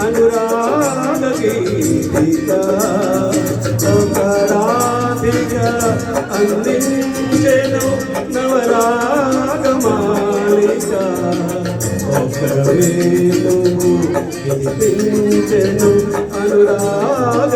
అనురాగ గీతిక ఒక అందించెను నవరాగ మాలిక వినిపించెను అనురాగ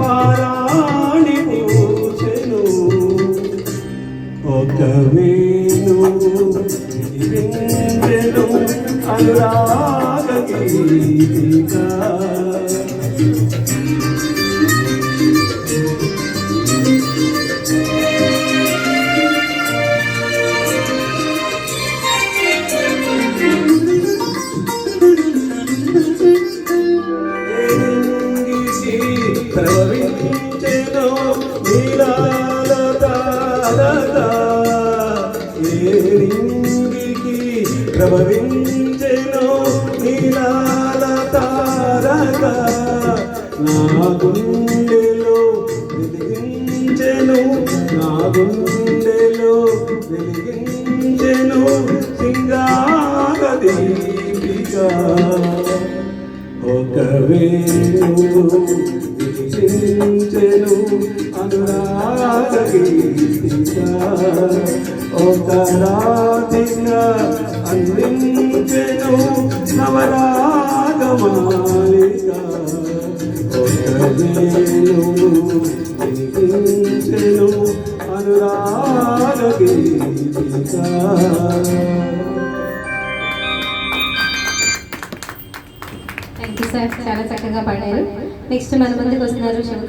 పారాణి పూచెను ఒక వేణు వినిపించెను అనురాగ గీతిక. ప్రవహించెను నీలాల తారక ఏరింగికి ప్రవహించెను నీలాల తారక నా గుండెలో వెలిగించెను నా గుండెలో వెలిగించెను సింగార దీపిక ఒక వేణువు వినిపించెను అనురాగ గీతిక ఒక అందించెను నవరాగ మాలిక ఒక అనురాగ గీతిక సార్ చాలా చక్కగా పాడారు. నెక్స్ట్ మన ముందుకు వస్తున్నారు